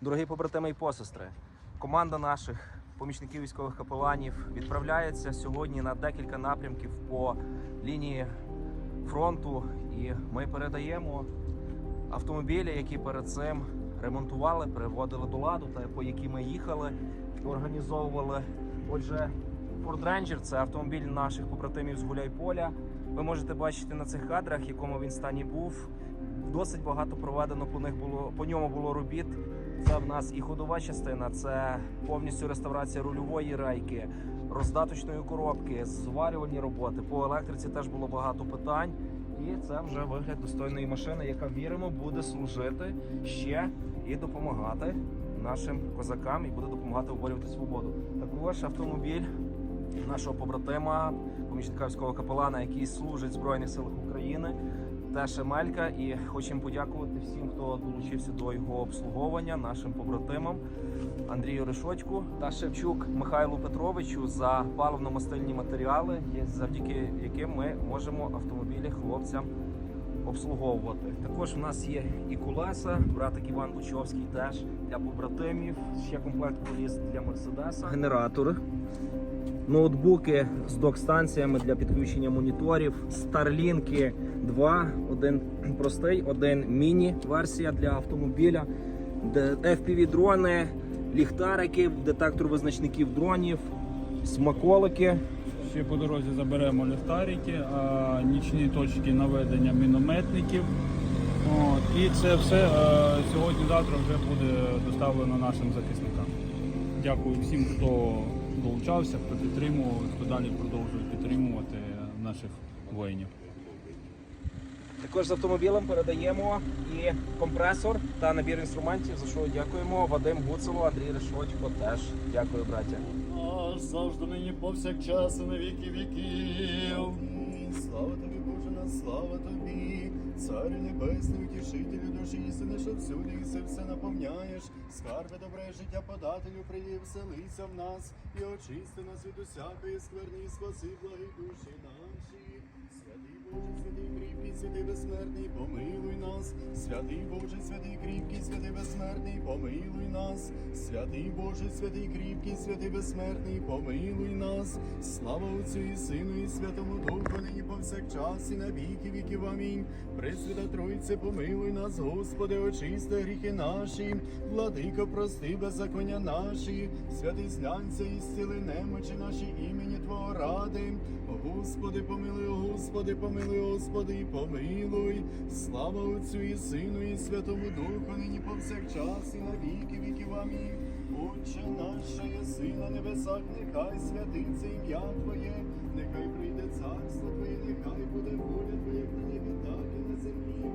Дорогі побратими і посестри, команда наших помічників військових капеланів відправляється сьогодні на декілька напрямків по лінії фронту, і ми передаємо автомобілі, які перед цим ремонтували, приводили до ладу, та по які ми їхали, організовували. Отже, Ford Ranger – це автомобіль наших побратимів з Гуляйполя. Ви можете бачити на цих кадрах, в якому він стані був. Досить багато проведено по них було по ньому було робіт. Це в нас і ходова частина, це повністю реставрація рульової рейки, роздаточної коробки, зварювальні роботи. По електриці теж було багато питань. І це вже вигляд достойної машини, яка віримо буде служити ще і допомагати нашим козакам і буде допомагати оборювати свободу. Також автомобіль нашого побратима, помічника військового капелана, який служить в Збройних силах України. Теж Емелька, і хочемо подякувати всім, хто долучився до його обслуговування, нашим побратимам Андрію Решочку та Шевчук Михайлу Петровичу за паливно-мастильні матеріали, завдяки яким ми можемо автомобілі хлопцям обслуговувати. Також в нас є і колеса, братик Іван Бучовський теж для побратимів. Ще комплект коліс для Мерседеса. Генератор ноутбуки з док-станціями для підключення моніторів, Starlink 2, один простий, один міні-версія для автомобіля, fpv дрони, ліхтарики, детектор визначників дронів, смаколики. Ще по дорозі заберемо ліхтарики, а нічні точки наведення мінометників. От, і це все е, сьогодні-завтра вже буде доставлено нашим захисникам. Дякую всім, хто долучався, хто підтримував, хто далі продовжує підтримувати наших воїнів. Також з автомобілем передаємо і компресор та набір інструментів, за що дякуємо. Вадим Гуцело, Андрій Решочко теж дякую, браття. Аж завжди нині повсякчас на віки віків. Слава тобі, Боже, на слава тобі, Царю небесний, утішителю душі істини, що всюди і все все наповняєш. Скарби добре життя подателю, прийди, вселися в нас і очисти нас від усякої скверни, і спаси благі душі наші. Боже, святий кріпкий, святий безсмертний, помилуй нас. Святий Боже, святий кріпкий, святий безсмертний, помилуй нас. Святий Боже, святий кріпкий, святий безсмертний, помилуй нас. Слава Отцю і Сину, і Святому Духу, нині повсякчас, і на віки віків. Амінь. Пресвята Тройце, помилуй нас, Господи, очисти гріхи наші, владико, прости беззаконня наші, святий зглянься і зціли немочі наші імені Твого ради. Господи, помилуй, Господи, помилуй, Господи, помилуй. Слава Отцю і Сину, і Святому Духу, нині повсякчас, і на віки віків. Амінь. Отче наше єси на небесах, нехай святиться ім'я Твоє, нехай прийде царство Твоє, нехай буде воля Твоя, як на небі, так і на землі.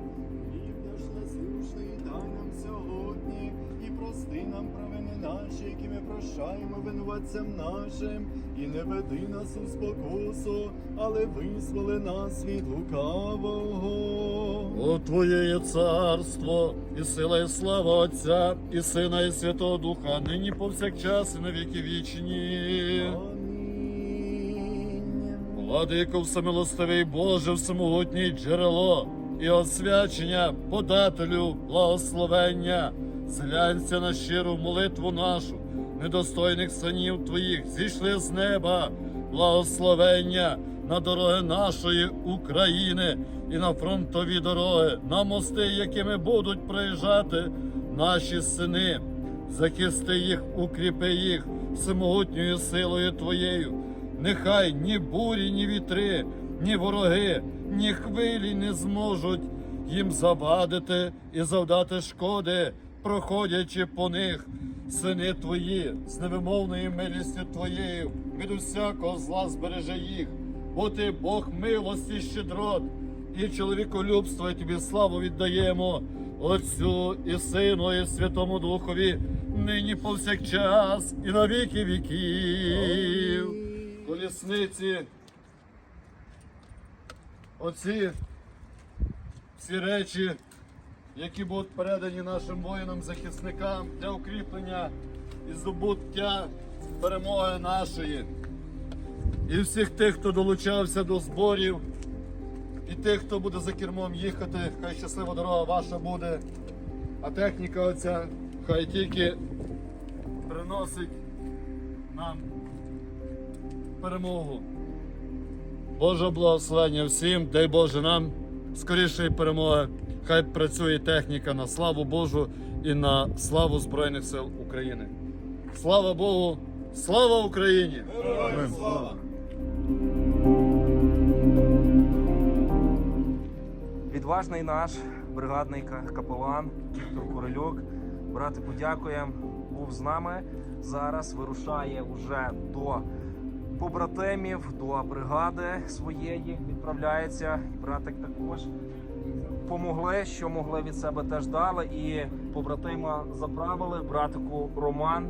Насущний дай нам сьогодні, і прости нам провини наші, які ми прощаємо винуватцям нашим, і не веди нас у спокусу, але визволи нас від лукавого. О Твоє є царство, і сила, і слава Отця, і Сина, і Святого Духа, нині повсякчас, і на віки вічні. Амінь. Владико всемилостивий Боже, всемогутній джерело і освячення, подателю, благословення, зглянься на щиру молитву нашу, недостойних синів Твоїх, зійшли з неба, благословення на дороги нашої України і на фронтові дороги, на мости, якими будуть проїжджати наші сини. Захисти їх, укріпи їх всемогутньою силою Твоєю. Нехай ні бурі, ні вітри, ні вороги, ні хвилі не зможуть їм завадити і завдати шкоди, проходячи по них. Сини твої з невимовною милістю твоєю від усякого зла збереже їх, бо ти Бог милості, щедрот і чоловіколюбства, і тобі славу віддаємо Отцю і Сину, і Святому Духові, нині повсякчас і на віки віків. Колісниці, оці всі речі, які будуть передані нашим воїнам-захисникам для укріплення і здобуття перемоги нашої. І всіх тих, хто долучався до зборів, і тих, хто буде за кермом їхати, хай щаслива дорога ваша буде. А техніка оця хай тільки приносить нам перемогу. Боже благословення всім, дай Боже нам скорішої перемоги. Хай працює техніка на славу Божу і на славу Збройних сил України. Слава Богу! Слава Україні! Героям слава! Відважний наш бригадний капелан Віктор Корольок. Брати, подякуємо. Був з нами. Зараз вирушає вже до побратимів, до бригади своєї. Відправляється. І братик також помогли, що могли від себе теж дали. І побратима заправили. Братику Роман.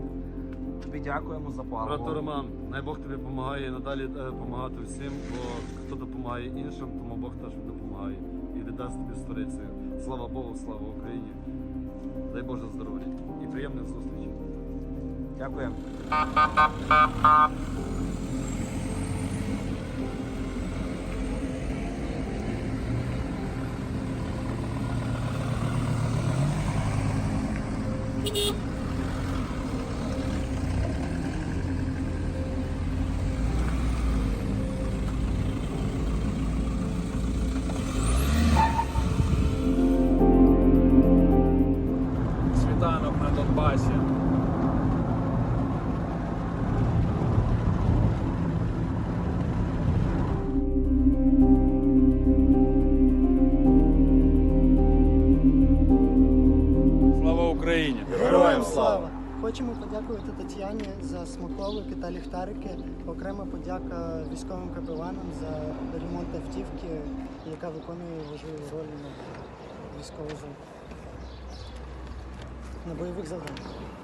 Тобі дякуємо за паливо. Брате Роман, най Бог тобі допомагає надалі допомагати всім, бо хто допомагає іншим, тому Бог теж допомагає і не дасть тобі сторицею. Слава Богу, слава Україні. Дай Боже здоров'я і приємних зустрічей. Дякуємо. Україні! Героям слава! Хочемо подякувати Тетяні за смаколики та ліхтарики. Окрема подяка військовим капеланам за ремонт автівки, яка виконує важливу роль на військову зону. На бойових завданнях.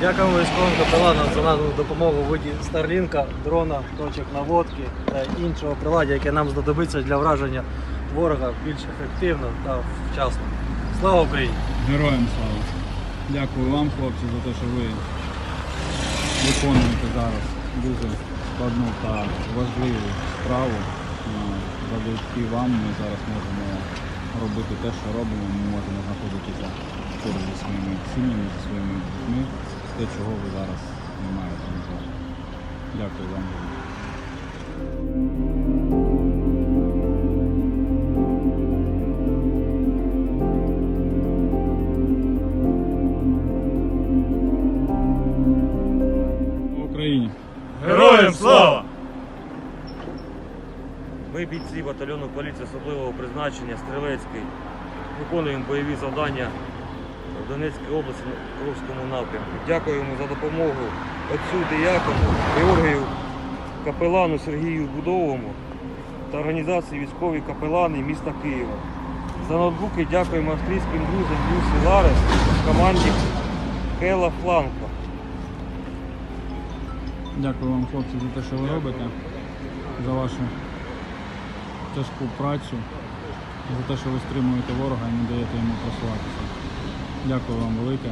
Дякуємо військовим капеланам за надану допомогу у виді Старлінка, дрона, точок наводки та іншого приладдя, яке нам знадобиться для враження ворога більш ефективно та вчасно. Слава Україні! Героям слава! Дякую вам, хлопці, за те, що ви виконуєте зараз дуже складну та важливу справу. Завдяки вам ми зараз можемо робити те, що робимо. Ми можемо знаходитися поруч зі своїми сім'ями, зі своїми дітьми, те, чого ви зараз не маєте. Дякую вам. Україні! Героям слава! Ми бійці батальйону поліції особливого призначення Стрілецький виконуємо бойові завдання в Донецькій області на Курському напрямку. Дякуємо за допомогу отцю Деякону, Георгію капелану Сергію Будовому та організації військові капелани міста Києва. За ноутбуки дякуємо австрійським друзям Люсі Ларес команді Кела Фланка. Дякую вам, хлопці, за те, що ви робите, за вашу тяжку працю, за те, що ви стримуєте ворога і не даєте йому просуватися. Дякую вам велике.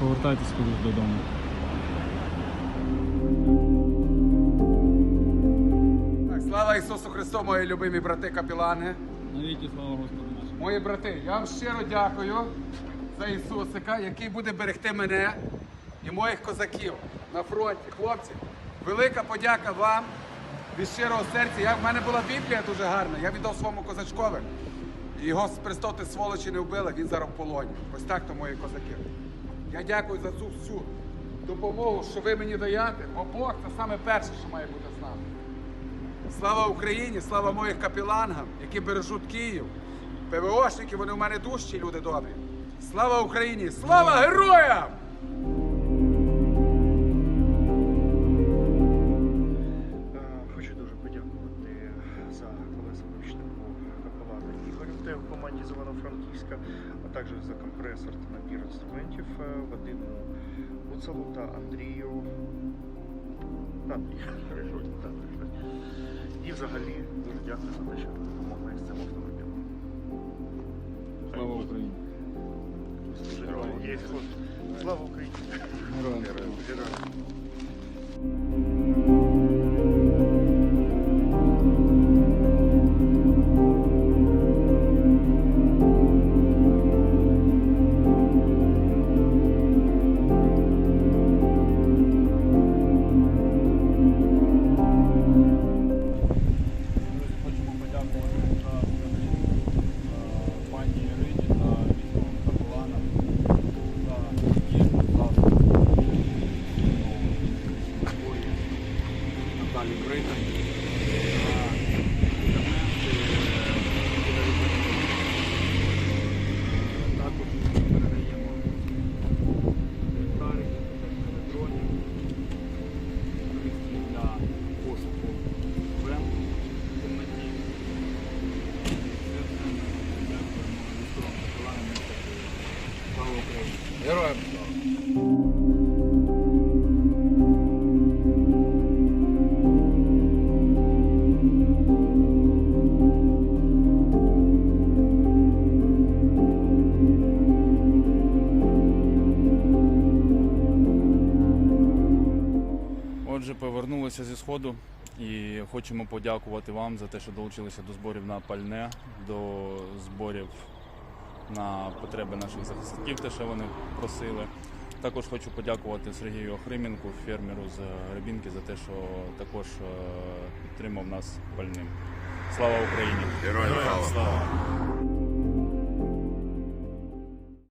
Повертайтесь кудись додому. Так, слава Ісусу Христу, мої любимі брати капілани. Навіки слава Господу нашому. Мої брати, я вам щиро дякую за Ісусика, який буде берегти мене і моїх козаків на фронті. Хлопці, велика подяка вам від щирого серця. Я, в мене була Біблія дуже гарна. Я віддав своєму козачкові. Його пристоти сволочі не вбили, він зараз в полоні. Ось так то мої козаки. Я дякую за цю всю допомогу, що ви мені даєте, бо Бог це саме перше, що має бути з нами. Слава Україні, слава моїх капілангам, які бережуть Київ. ПВОшники, вони в мене дужчі, люди добрі. Слава Україні! Слава героям! Також за компресор та набір інструментів е, Вадиму Гуцалу та Андрію. Андрію, хорошо. І взагалі дуже дякую за те, що допомогли з цим автомобілем. Слава Україні! Дуже є. Слава Україні! Героям Слава Україні! Героям слава! Отже, повернулися зі сходу і хочемо подякувати вам за те, що долучилися до зборів на пальне, до зборів на потреби наших захисників, те, що вони просили. Також хочу подякувати Сергію Охрименку, фермеру з Рибінки, за те, що також е, підтримав нас пальним. Слава Україні! Героям слава!